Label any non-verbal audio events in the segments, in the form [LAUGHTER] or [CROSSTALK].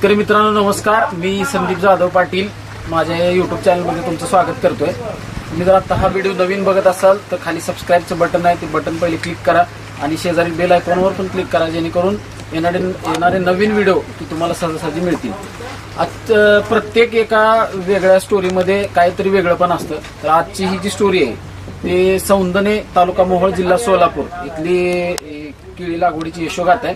शेतकरी मित्रांनो नमस्कार. मी संदीप जाधव पाटील. माझ्या युट्यूब चॅनलमध्ये तुमचं स्वागत करतोय. तुम्ही जर आता हा व्हिडिओ नवीन बघत असाल तर खाली सबस्क्राईबचं बटन आहे. ते बटन पहिले क्लिक करा आणि शेजारी बेल आयकॉनवर पण क्लिक करा जेणेकरून येणारे येणारे नवीन व्हिडिओ ती तुम्हाला सहजासहजी मिळतील. आज प्रत्येक एका वेगळ्या स्टोरीमध्ये काहीतरी वेगळं पण असतं. तर आजची ही जी स्टोरी आहे ते सौंदने तालुका मोहोळ जिल्हा सोलापूर इथली केळी लागवडीची यशोगात आहे.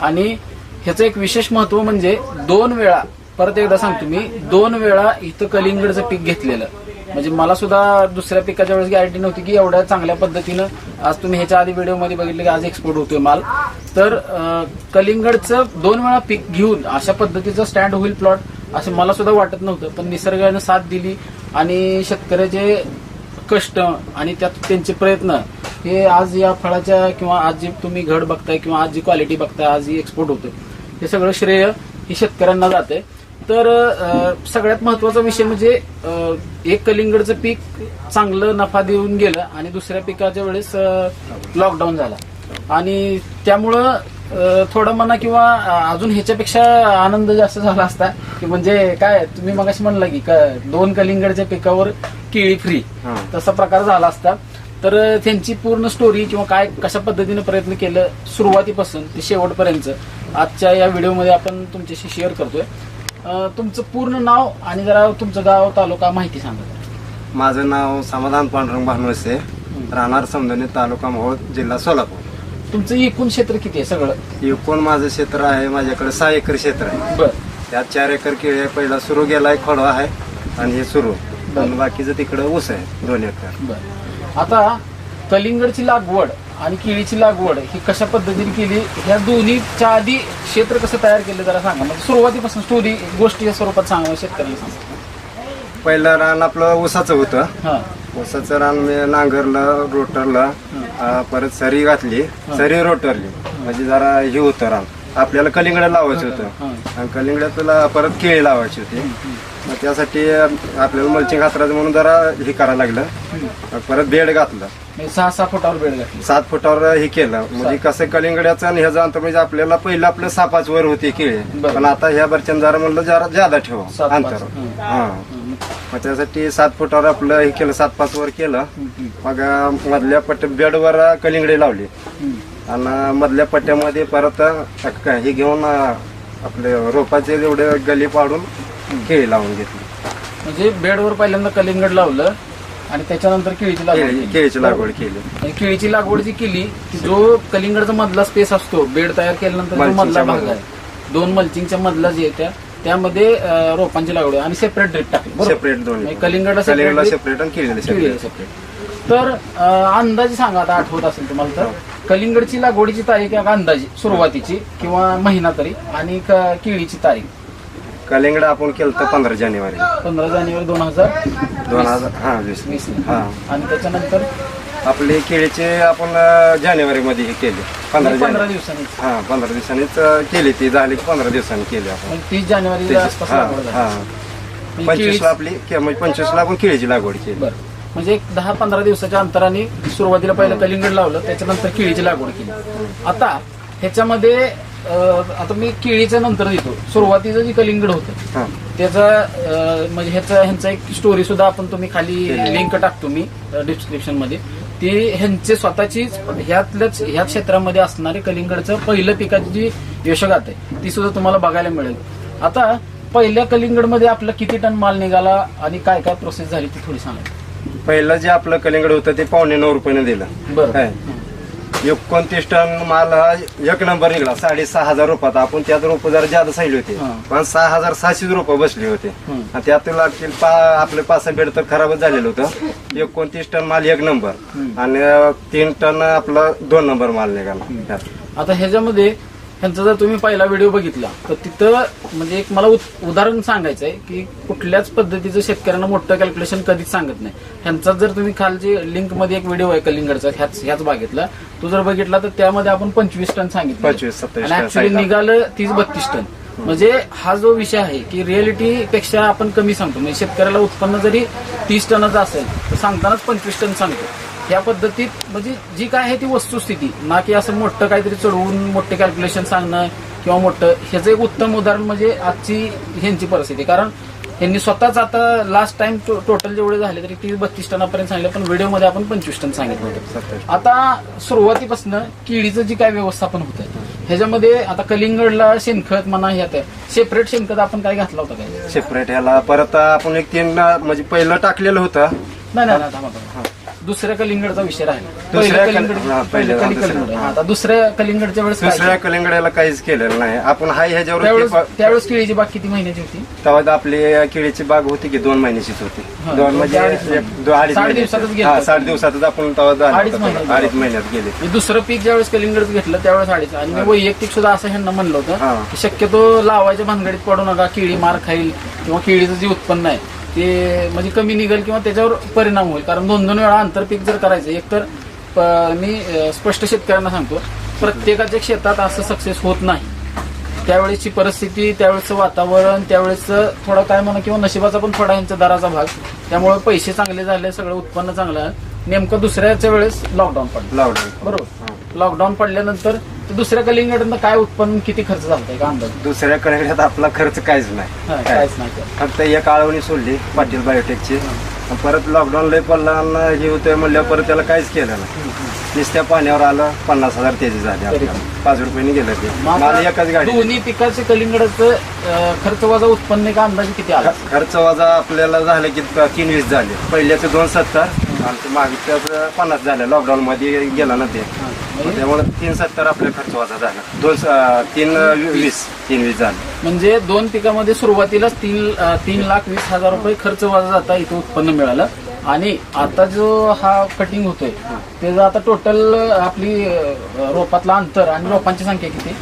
आणि ह्याचं एक विशेष महत्त्व म्हणजे दोन वेळा परत एकदा सांगतो मी दोन वेळा इथं कलिंगडचं पीक घेतलेलं. म्हणजे मला सुद्धा दुसऱ्या पिकाच्या वेळेस गॅरंटी नव्हती की एवढ्या चांगल्या पद्धतीनं आज तुम्ही ह्याच्या आधी व्हिडिओमध्ये बघितलं की आज एक्सपोर्ट होतोय माल. तर कलिंगडचं दोन वेळा पीक घेऊन अशा पद्धतीचं स्टँड होईल प्लॉट असं मला सुद्धा वाटत नव्हतं. पण निसर्गानं साथ दिली आणि शेतकऱ्याचे कष्ट आणि त्यात त्यांचे प्रयत्न हे आज या फळाच्या किंवा आज जी तुम्ही घड बघताय किंवा आज जी क्वालिटी बघताय आज जी एक्सपोर्ट होते हे सगळं श्रेय हे शेतकऱ्यांना जाते तर अं, सगळ्यात महत्त्वाचा विषय म्हणजे एक कलिंगडचं पीक चांगलं नफा देऊन गेलं आणि दुसऱ्या पिकाच्या वेळेस लॉकडाऊन झाला. आणि त्यामुळं थोडं म्हणा किंवा अजून ह्याच्यापेक्षा आनंद जास्त झाला असता की म्हणजे काय तुम्ही मगाशी म्हणला की दोन कलिंगडच्या पिकावर केळी फ्री. तसा प्रकार झाला असता. तर त्यांची पूर्ण स्टोरी किंवा काय कशा पद्धतीने प्रयत्न केलं सुरुवातीपासून ते शेवटपर्यंत आजच्या या व्हिडिओमध्ये आपण तुमच्याशी शेअर करतोय. अं, तुमचं पूर्ण नाव आणि जरा तुमचं गाव तालुका माहिती सांगा. माझं नाव समाधान पांडुरंग भानवसे राहणार समदनी तालुका मोहोळ जिल्हा सोलापूर. तुमचं एकूण क्षेत्र किती आहे सगळं? एकूण माझं क्षेत्र आहे माझ्याकडे सहा एकर क्षेत्र आहे. बर. त्यात चार एकर केळी आहे पहिला सुरू गेलाय खोडवा आहे आणि हे सुरू. आणि बाकीचं तिकडं ऊस आहे दोन एकर. बर. आता कलिंगडची लागवड आणि केळीची लागवड ही कशा पद्धतीने केली? ह्या दोन्हीच्या आधी क्षेत्र कसं तयार केलं जरा सांगा. म्हणजे सुरुवातीपासून स्टोरी गोष्टीच्या स्वरूपात सांगा शेतकऱ्याला सांगा. पहिलं रान आपलं ऊसाचं होतं. हा. ऊसाचं रान मी नांगरलं रोटरलं अं, परत सरी घातली. सरी रोटरली. म्हणजे जरा हे होतं रान. आपल्याला कलिंगड लावायचं. होतं. आणि कलिंगडाला परत केळी लावायची होती. मग त्यासाठी आपल्याला मल्चिंग हातराचं म्हणून जरा हे करायला लागलं. परत बेड घातलं. म्हणजे सहा सहा फुटावर बेड घातली. सात फुटावर हे केलं. म्हणजे कसं कलिंगड्याचं आणि ह्याचं अंतर म्हणजे आपल्याला पहिलं आपलं सापाच वर होती केळी. पण आता ह्या बरच्यान जरा म्हणलं जरा ज्यादा ठेवा अंतर पाच. हं. मग त्यासाठी सात फुटावर आपलं हे केलं सात पाच वर केलं. मग मधल्या पट्ट बेडवर कलिंगडी लावली. आणि मधल्या पट्ट्यामध्ये परत हे घेऊन आपले रोपाचे एवढे गली पाडून केळी लावून घेतली म्हणजे बेडवर पहिल्यांदा कलिंगड लावलं आणि त्याच्यानंतर केळीची लागवड केळी- केली. केळीची लागवड केली आणि केळीची लागवड जी केली की जो कलिंगडचा मधला स्पेस असतो बेड तयार केल्यानंतर जो मल्चिंगच्या मधला भाग मधला. आहे दोन मल्चिंगच्या मधला जे आहे त्या त्यामध्ये अं, रोपांची लागवड आहे आणि सेपरेट ड्रिप टाकली बरोबर? सेपरेट दोन्ही म्हणजे कलिंगडला कलिंगडला separate सेपरेट आणि केळीला केळीला सेपरेट separate. तर अं, अंदाजे सांगा आता आठवत असेल तुम्हाला तर कलिंगडची लागवडीची तारीख आहे का अंदाजे सुरुवातीची किंवा महिना तरी आणि क- केळीची तारीख कलिंगड आपण केलं तर पंधरा जानेवारी. पंधरा जानेवारी दोन हजार दोन हजार हा वीस. वीस. हा. आणि त्याच्यानंतर? आपले केळीचे आपण अं, जानेवारीमध्ये हे केले. पंधरा पंधरा जानेवारी दिवसांनी हा पंधरा दिवसांनीच अं, केली ती. झाली की पंधरा दिवसांनी केली आपण. म्हणजे तीस आसपास हा लागवड हा. झाली. म्हणजे पंचवीसला केळी- आपली के- म्हणजे पंचवीसला आपण केळीची लागवड केली. बरं. म्हणजे एक दहा पंधरा दिवसाच्या अंतराने सुरुवातीला पहिलं कलिंगड लावलं त्याच्यानंतर केळीची लागवड केली. आता ह्याच्यामध्ये आता मी केळीच्या नंतर देतो. सुरुवातीचं जे कलिंगड होतं हा. त्याचा म्हणजे ह्याचा ह्यांचा एक स्टोरी सुद्धा आपण तुम्ही खाली लिंक टाकतो मी डिस्क्रिप्शनमध्ये. ती ह्यांचे स्वतःचीच ह्यातल्याच ह्या क्षेत्रामध्ये असणारे कलिंगडचं पहिलं पिकाची जी यशोगाथ आहे ती सुद्धा तुम्हाला बघायला मिळेल. आता पहिल्या कलिंगडमध्ये आपला किती टन माल निघाला आणि काय काय प्रोसेस झाली ती थोडी सांगा. पहिलं जे आपलं कलिंगड होतं ते पावणे नऊ रुपयाने दिलं. बरं? एकोणतीस टन माल हा एक नंबर निघाला. साडेसहा हजार रुपयात आपण त्यात रोप जरा जादा सांगले होते. हा. पण सहा हजार सहाशेच रोप बसले होते. आणि त्यात लागतील पा आपले पाच बेड तर खराबच झालेलं होतं. एकोणतीस टन माल एक नंबर. आणि तीन टन आपला दोन नंबर माल निघाला. त्यात आता ह्याच्यामध्ये ह्यांचा जर तुम्ही पहिला व्हिडिओ बघितला तर तिथं म्हणजे एक मला उद- उदाहरण सांगायचं आहे की कुठल्याच पद्धतीचं शेतकऱ्यांना मोठं कॅल्क्युलेशन कधीच सांगत नाही. ह्यांचा जर तुम्ही खालची लिंकमध्ये एक व्हिडिओ आहे कलिंगडचा ह्याच ह्याच बागेतला तो जर बघितला तर त्यामध्ये आपण पंचवीस टन सांगितलं. 25, 27 आणि ऍक्च्युली. निघालं तीस बत्तीस टन. म्हणजे हा जो विषय आहे की रिअलिटी पेक्षा आपण कमी सांगतो. म्हणजे शेतकऱ्याला उत्पन्न जरी तीस टनाचं असेल तर सांगतानाच पंचवीस टन सांगतो. या पद्धतीत म्हणजे जी काय आहे ती वस्तुस्थिती. ना की असं मोठं काहीतरी चढवून मोठे कॅल्क्युलेशन सांगणं किंवा मोठं ह्याचं एक उत्तम उदाहरण म्हणजे आजची ह्यांची परिस्थिती. कारण यांनी स्वतःच आता लास्ट टाइम टोटल जेवढे झाले तरी तीस बत्तीस टनापर्यंत सांगितलं पण व्हिडिओमध्ये आपण पंचवीस टन सांगितलं होतं. आता सुरुवातीपासून केळीचं जी काय व्यवस्थापन होतं ह्याच्यामध्ये आता कलिंगडला शेणखत म्हणा ह्यात सेपरेट शेणखत आपण काय घातलं होतं काय? सेपरेट ह्याला परत आपण एक तीन म्हणजे पहिलं टाकलेलं होतं. नाही नाही. दुसऱ्या कलिंगडचा विषय राहिला दुसऱ्या पहिलं कल- कलिंगड हा, पहिलं पहिलं कली दुसरं. कलिंगड हा, आता दुसऱ्या कलिंगडच्या वेळेस काय दुसऱ्या कलिंगड्याला काहीच केलेलं नाही आपण हाय ह्याच्यावर त्यावेळेस त्यावेळेस केळीची बाग किती महिन्याची होती तेव्हा आपली केळीची बाग होती की दोन महिन्याचीच होती हा, दोन म्हणजे अडीच एक- दो- अडीच साठ महिन्याची. दिवसातच गेलं हा. साठ दिवसातच आपण तेव्हा अडीच होतं. महिन्यात अडीच महिन्यात गेले मी दुसरं पीक ज्यावेळेस कलिंगड घेतलं त्यावेळेस अडीच आणि मी वैयक्तिक सुद्धा असं ह्यांना म्हणलं होतं हा. की शक्यतो लावायच्या भानगडीत पडू नका केळी मार खाईल किंवा केळीचं जे उत्पन्न आहे ते म्हणजे कमी निघेल किंवा त्याच्यावर परिणाम होईल. कारण दोन दोन वेळा आंतरपीक जर करायचं एक तर मी स्पष्ट शेतकऱ्यांना सांगतो प्रत्येकाच्या शेतात असं सक्सेस होत नाही. त्यावेळेसची परिस्थिती त्यावेळेचं वातावरण त्यावेळेचं थोडं काय म्हणा किंवा नशिबाचा पण थोडा यांचा दराचा भाग. त्यामुळे पैसे चांगले झाले सगळं उत्पन्न चांगलं आहे नेमकं दुसऱ्याच्या वेळेस लॉकडाऊन पडलं. लावलं बरोबर. लॉकडाऊन पडल्यानंतर दुसऱ्या कलिंगडनं काय उत्पन्न किती खर्च झाला का अंदाज? दुसऱ्या कलिंगड्यात आपला खर्च काहीच नाही. काहीच नाही. केलं. फक्त एक आळवणी सोडली पाटील बायोटेकची. परत लॉकडाऊन लय पडला हे होतंय म्हणल्यावर परत त्याला काहीच केलं नाही. नुसत्या पाण्यावर आलं पन्नास हजार तेजी झाली पाच रुपयाने गेलं ते. मला एकाच गाडी दोन्ही पिकाचे कलिंगडाचं खर्च वजा उत्पन्न का अंदाजे किती आला? खर्च वजा आपल्याला झालं की तीन वीस झाले. पहिल्याचे दोन सत्तर आणि ते मागच्या पन्नास झाले. लॉकडाऊन मध्ये गेला ना ते. त्यामुळे तीन सत्तर आपले खर्च वजा झाला. दोन स- तीन वीस तीन वीस झाले. म्हणजे दोन पिकामध्ये सुरुवातीलाच तीन अं, तीन लाख वीस हजार रुपये खर्च वजा जाता इथं उत्पन्न मिळालं. आणि आता जो हा कटिंग होतोय त्याचं आता टोटल आपली अं, रोपातलं अंतर आणि रोपांची संख्या किती?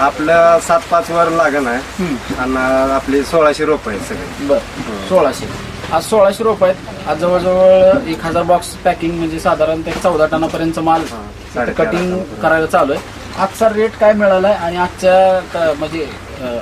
आपलं सात पाच वर लागण आहे. हम्म. आणि आपले सोळाशे रोप आहेत सगळे. बर सोळाशे. आज सोळाशे रुपये आहेत. आज जवळजवळ एक हजार बॉक्स पॅकिंग म्हणजे साधारण ते चौदा टनापर्यंत माल कटिंग. करायला चालू आहे. आजचा रेट काय मिळालाय आणि आजच्या म्हणजे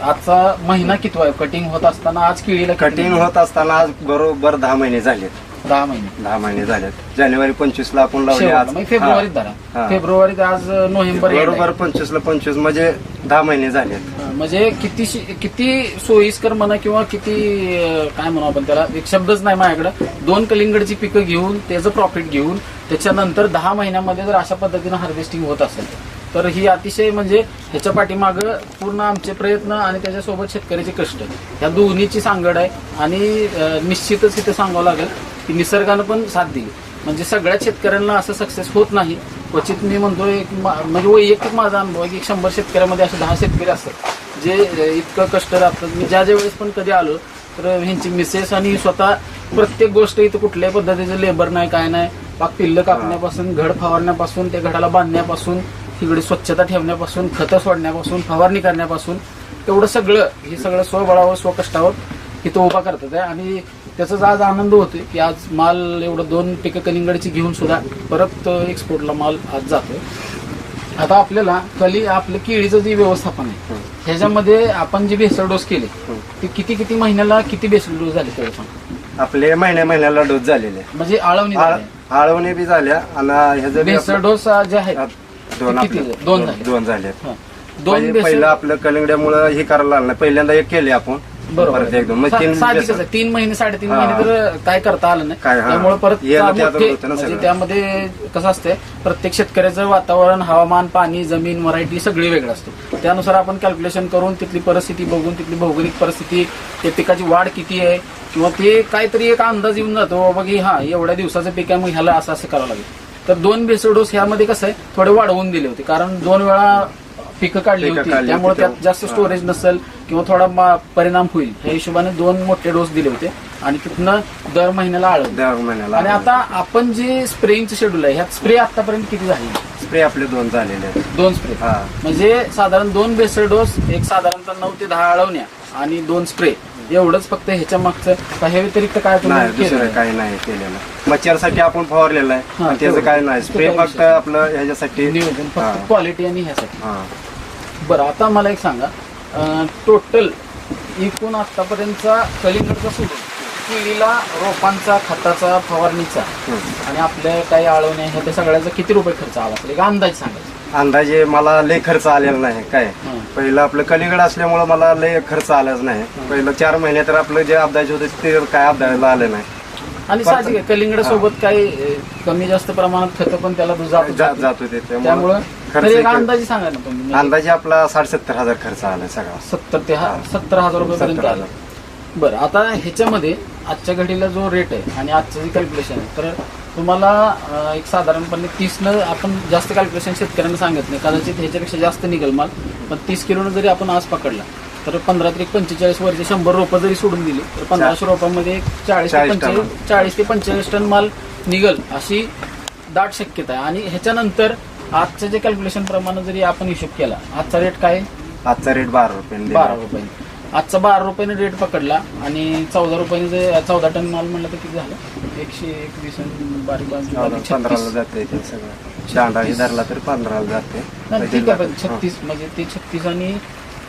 आजचा महिना किती कटिंग होत असताना आज केळीला कटिंग होत असताना आज बरोबर दहा महिने झालेत. दहा महिने दहा महिने झालेत जानेवारी पंचवीस ला आपण लावले शेवटला. आज फेब्रुवारीत धरा हा. फेब्रुवारीत आज नोव्हेंबर आहे. बरोबर पंचवीस ला पंचवीस म्हणजे दहा महिने झालेत म्हणजे किती शि- किती सोयीस्कर म्हणा किंवा किती अं, काय म्हणू आपण त्याला एक शब्दच नाही माझ्याकडे दोन कलिंगडची पिकं घेऊन त्याचं प्रॉफिट घेऊन त्याच्यानंतर दहा महिन्यामध्ये जर अशा पद्धतीनं हार्वेस्टिंग होत असेल तर ही अतिशय म्हणजे ह्याच्या पाठीमागं पूर्ण आमचे प्रयत्न आणि त्याच्यासोबत शेतकऱ्याचे कष्ट या दोन्हीची सांगड आहे आणि अं, निश्चितच इथे सांगावं लागेल की निसर्गानं पण साथ दिली. म्हणजे सगळ्या शेतकऱ्यांना असं सक्सेस होत नाही. क्वचित मी म्हणतोय मा- म्हणजे वैयक्तिक माझा अनुभव आहे की शंभर शेतकऱ्यामध्ये असे दहा शेतकरी असतात. जे इतकं कष्ट राबतात. मी ज्या ज्या वेळेस पण कधी आलो तर ह्यांची मिसेस आणि स्वतः प्रत्येक गोष्ट इथं कुठल्याही पद्धतीचं लेबर नाही काय नाही. पाक पिल्लं कापण्यापासून घड फवारण्यापासून त्या घडाला बांधण्यापासून तिकडे स्वच्छता ठेवण्यापासून खतं सोडण्यापासून फवारणी करण्यापासून तेवढं सगळं हे सगळं स्वबळावर स्वकष्टावर इथं उभा करतात आहे आणि त्याचाच आज आनंद होतोय की आज माल एवढं दोन पिकं कलिंगडची घेऊन सुद्धा परत एक्सपोर्टला माल आज जातोय आता आपल्याला कली आपलं केळीचं जे व्यवस्थापन आहे ह्याच्यामध्ये आपण जे भेसळ डोस केले ते किती किती महिन्याला किती भेसळ डोस झाले सांग आपले महिन्या महिन्याला डोस झालेले म्हणजे आळवणी झाली. आळवणे बी झाल्या आणि ह्याचं बी भेसळ आपलं- डोस जे आहेत दोन ते किती आपले- झाले? दोन झाले. दोन झाले हा. दोन म्हणजे पहिलं आपलं कलिंगड्यामुळं हे करायला लागलं नाही पहिल्यांदा एक केले आपण बरोबर परत एकदम मग सा- तीन साहजिकच भेसळ. आहे. तीन महिने साडेतीन हा. महिने तर काय करता आलं नाही काय, हा. त्यामुळे परत येणं चा- त्यातच मोठे- होतं ना म्हणजे सगळं. त्यामध्ये कसं असते प्रत्येक शेतकऱ्याचं वातावरण हवामान पाणी जमीन व्हरायटी सगळी वेगळं असते त्यानुसार आपण कॅल्क्युलेशन करून तिथली परिस्थिती बघून तिथली भौगोलिक परिस्थिती ते पिकाची वाढ किती आहे किंवा ते काहीतरी एक अंदाज येऊन जातो बाबा की हा एवढ्या दिवसाचं पीक आहे मग ह्याला असं असं करावं लागेल तर दोन बेसळ डोस ह्यामध्ये कसं आहे थोडे वाढवून दिले होते कारण दोन वेळा पिकं काढली पिकं होती काढली त्यामुळे होती, त्यात जास्त. स्टोरेज नसेल किंवा थोडा परिणाम होईल. या हिशोबाने दोन मोठे डोस दिले होते आणि तिथनं दर महिन्याला आळवलं. दर महिन्याला आणि आता आपण जे स्प्रेइंगचं शेड्यूल आहे ह्यात स्प्रे आतापर्यंत किती झाली? स्प्रे आपले दोन झालेले आहेत. दोन स्प्रे. हा. म्हणजे साधारण दोन बेसळ डोस एक साधारणतः नऊ ते दहा आळवण्या आणि दोन स्प्रे. एवढंच फक्त ह्याच्या मागचं. काही व्यतिरिक्त काय तुम्ही नाही केलं दुसरं नाही? काही नाही केलेलं. मच्छरसाठी आपण फवारलेलं आहे. हा, त्याचं तेवढं. काय नाही. स्प्रे फक्त विषय. आपलं ह्याच्यासाठी. नियोजन हा, फक्त क्वालिटी आणि ह्यासाठी. हा. बरं आता मला एक सांगा. टोटल एकूण आतापर्यंतचा कलिंगडचा सोडून केळीला रोपांचा खताचा फवारणीचा. आणि आपल्या काही आळवण्या ह्या त्या सगळ्याचा किती रुपये खर्च आला? असेल एक अंदाज सांगायचा अंदाजे मला लय खर्च आलेला नाही काय. पहिलं आपलं कलिंगड असल्यामुळं मला लय खर्च आलाच नाही. पहिलं चार महिने तर आपलं जे अपदाज होते ते काय अपदायला आलं नाही. आणि साहजिक कलिंगड सोबत काही कमी जास्त प्रमाणात खतं पण त्याला जात जात होते त्यामुळं खर्च अंदाजे सांगा ना तुम्ही म्हणजे अंदाजे आपला साठ सत्तर हजार खर्च आलाय सगळा. सत्तर ते हा- सत्तर हजार रुपयेपर्यंत सत्तर आलं. बरं आता ह्याच्यामध्ये आजच्या घडीला जो रेट आहे आणि आजचं जे कॅल्क्युलेशन आहे तर तुम्हाला अं, एक साधारणपणे तीसनं आपण जास्त कॅल्क्युलेशन शेतकऱ्यांना सांगत नाही. कदाचित ह्याच्यापेक्षा जास्त निघेल माल पण तीस किलोनं जरी आपण आज पकडला तर पंधरा ते पंचेचाळीस वरचे शंभर रोपं जरी सोडून दिली तर पंधराशे रोपांमध्ये एक चाळीस ते टन. पंचेचाळीस चाळीस ते पंचेचाळीस टन माल निघल अशी दाट शक्यता आहे. आणि ह्याच्यानंतर आजच्या जे कॅल्क्युलेशन प्रमाणे जरी आपण हिशोब केला आजचा रेट काय? आजचा रेट बारा रुपये बारा रुपये. आजचा बारा रुपयाने रेट पकडला आणि चौदा रुपयाने जर चौदा टन माल म्हणलं तर किती झालं? एकशे एकवीस बारीक पंधराला छत्तीस. जाते ते सगळं. शांडा धरला तर पंधराला जाते नाही, ठीक आहे पण छत्तीस म्हणजे ते छत्तीस आणि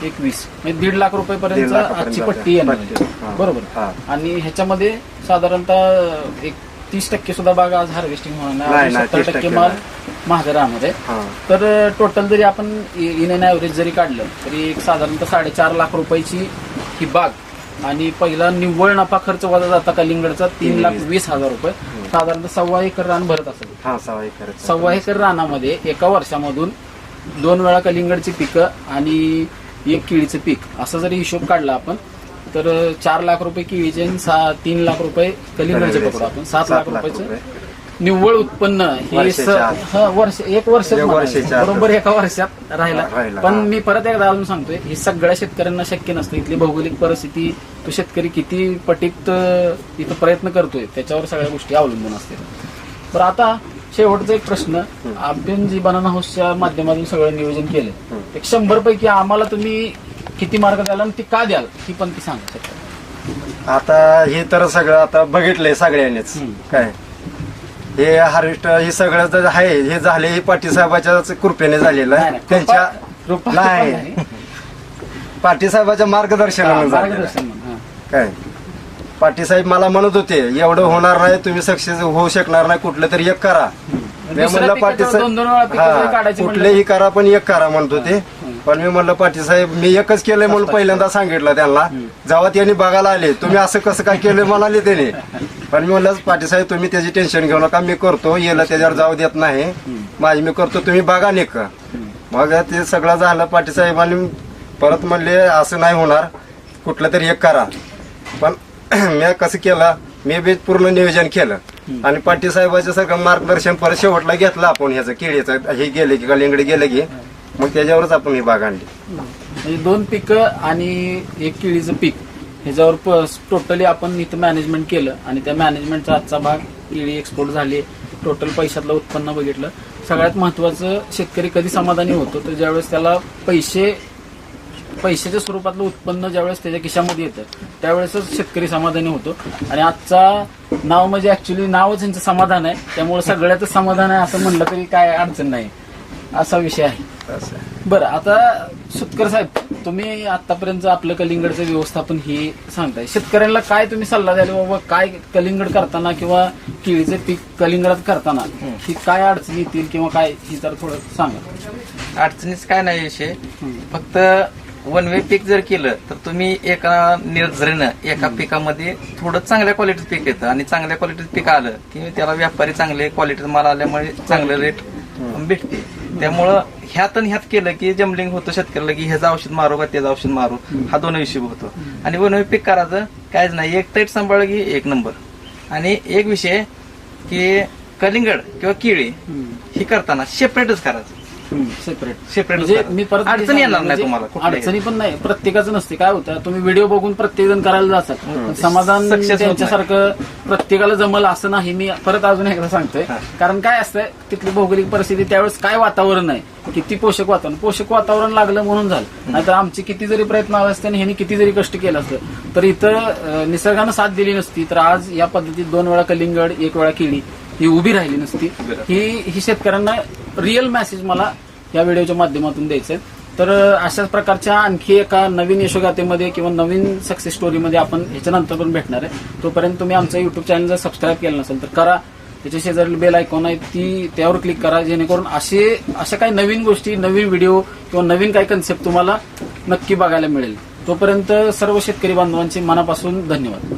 एकवीस. म्हणजे दीड लाख रुपयेपर्यंत दीड लाखापर्यंत आजची. पट्टी येणार. बरोबर. आणि ह्याच्यामध्ये साधारणतः एक तीस टक्के सुद्धा बाग आज हार्वेस्टिंग होणार सत्तर 30% टक्के माल हा. तर टोटल जरी आपण इन अँड ॲव्हरेज जरी काढलं तरी एक साधारणतः साडेचार लाख रुपयाची ही बाग आणि पहिला निव्वळ नफा खर्च वजा जाता कलिंगडचा तीन लाख वीस हजार रुपये. साधारणतः सव्वा एकर रान भरत असेल. हा सव्वा एकर रानामध्ये एका वर्षामधून दोन वेळा कलिंगडची पिकं आणि एक केळीचं पीक. असं जरी हिशोब काढला आपण तर चार लाख रुपये केळीचे तीन लाख रुपये कलिंगडचे पकडू आपण. सात लाख रुपयाचं निव्वळ उत्पन्न हे स- वर्षाच्या आत. हा, वर्ष एक वर्ष एक वर्षाच्या आत. बरोबर एका वर्षात राहिला राहिला, पण हा. मी परत एकदा अजून सांगतोय हे सगळ्या शेतकऱ्यांना शक्य नसतं इथली भौगोलिक परिस्थिती तो शेतकरी किती पटीत अं, इथं प्रयत्न करतोय त्याच्यावर सगळ्या गोष्टी अवलंबून असतात बरं आता शेवटचा एक प्रश्न आपण जी बनाना हाऊसच्या माध्यमातून सगळं नियोजन केलं एक शंभर पैकी आम्हाला तुम्ही किती मार्क द्याल आणि ती का द्याल ती पण ती सांगा. आता हे तर सगळं आता बघितलंय सगळ्यांनीच हम्म. काय हे हार्वेस्टर हे सगळं जे आहे. हे झाले हे पाटील साहेबाच्या कृपेने झालेलं आहे. नाही. त्यांच्या कृपा- नाही. पाटील साहेबाच्या मार्गदर्शनाने झालेलं आहे. मार्गदर्शन म्हणून, हा. काय? पाटील साहेब मला म्हणत होते एवढं होणार नाही तुम्ही सक्सेस होऊ शकणार नाही कुठलं तरी एक करा. मी दुसऱ्या म्हणलं पाटील पिकाचं वेळा साहेब जरी हा, काढायची म्हणलं- कुठलेही करा पण एक करा म्हणत होते. पण मी म्हणलं पाटील साहेब मी एकच केलंय म्हणून पहिल्यांदा सांगितलं त्यांना. जेव्हा त्यांनी बघायला आले तुम्ही असं कसं काय केलं म्हणाले त्याने. [LAUGHS] पण मी म्हणलं पाटीसाहेब तुम्ही त्याची टेन्शन घेऊ नका मी करतो. येलं त्याच्यावर जाऊ देत नाही. माझी मी करतो तुम्ही बघा निक मग ते सगळं झालं पाटीसाहेबांनी परत म्हणले असं नाही होणार. कुठलं तरी एक करा. पण [CLEARS THROAT] मी कसं केलं मी बी पूर्ण नियोजन केलं. आणि पाटीसाहेबाचं सगळं मार्गदर्शन परत शेवटला घेतलं आपण ह्याचं केळीचं. हे गेले की कलिंगडे गेले की मग त्याच्यावरच आपण ही बाग आणली. दोन पिकं आणि एक केळीचं पीक. ह्याच्यावर टोटली आपण इथं मॅनेजमेंट केलं आणि त्या मॅनेजमेंटचा आजचा भाग केळी एक्सपोर्ट झाली टोटल पैशातलं उत्पन्न बघितलं. सगळ्यात महत्वाचं शेतकरी कधी समाधानी होतो तर ज्यावेळेस त्याला पैसे पैशाच्या स्वरूपातलं उत्पन्न ज्यावेळेस त्याच्या खिशामध्ये येतं त्यावेळेसच शेतकरी समाधानी होतो. आणि आजचा नाव म्हणजे ऍक्च्युली नावच यांचं समाधान आहे त्यामुळे सगळ्याच समाधान आहे असं म्हणलं तरी काय अडचण नाही. असा विषय आहे. बरं आता सुतकर साहेब तुम्ही आतापर्यंत आपलं कलिंगडचं व्यवस्थापन हे सांगताय. शेतकऱ्यांना काय तुम्ही सल्ला द्याल बाबा काय कलिंगड करताना किंवा केळीचे पीक कलिंगडात करताना ही काय अडचणी येतील किंवा काय ही जर थोडं सांगा. अडचणीच काय नाही विषय. फक्त वन वे पीक जर केलं तर तुम्ही एका निर्झरीनं एका पिकामध्ये थोडं चांगल्या क्वालिटीचं पीक येतं. आणि चांगल्या क्वालिटीचं पीक आलं की त्याला व्यापारी चांगले क्वालिटीचं माल आल्यामुळे चांगलं रेट भेटते. त्यामुळं ह्यात आणि ह्यात केलं की जमलिंग होतं शेतकऱ्याला की ह्याचं औषध मारू का त्याचं औषध मारू. हा दोन विषय होतो. आणि वन वे पीक करायचं कायच नाही. एक टाईट सांभाळलं की एक नंबर. आणि एक विषय की कलिंगड किंवा केळी ही करताना सेपरेटच करायचं. सेपरेट सेपरेट म्हणजे मी परत अडचण येणार नाही म्हणजे तुम्हाला कुठल्याही. अडचणी पण नाही प्रत्येकाचं नसते. काय होतं तुम्ही व्हिडिओ बघून प्रत्येक जण करायला जातात. पण समाधान Success होत नाही. त्यांच्यासारखं प्रत्येकाला जमल असं नाही. मी परत अजून एकदा सांगतोय. कारण काय असतंय तिथली भौगोलिक परिस्थिती त्यावेळेस काय वातावरण आहे किती पोषक वातावरण. पोषक वातावरण लागलं म्हणून झालं. नाहीतर आमचे किती जरी प्रयत्न आले असते आणि ह्यांनी किती जरी कष्ट केलं असतं तर इथं अं, निसर्गानं साथ दिली नसती तर आज या पद्धतीत दोन वेळा कलिंगड एक वेळा केळी ही उभी राहिली नसती. ही ही शेतकऱ्यांना रिअल मेसेज मला या व्हिडिओच्या माध्यमातून द्यायचं आहे. तर अशाच प्रकारच्या आणखी एका नवीन यशोगाथेमध्ये किंवा नवीन सक्सेस स्टोरीमध्ये आपण ह्याच्यानंतर पण भेटणार आहे. तोपर्यंत तुम्ही आमचं युट्यूब चॅनल जर सबस्क्राईब केलं नसेल तर करा. त्याच्या शेजारी बेल आयकॉन आहे ती त्यावर क्लिक करा जेणेकरून असे अशा काही नवीन गोष्टी नवीन व्हिडिओ किंवा नवीन काही कन्सेप्ट तुम्हाला नक्की बघायला मिळेल. तोपर्यंत सर्व शेतकरी बांधवांचे मनापासून धन्यवाद.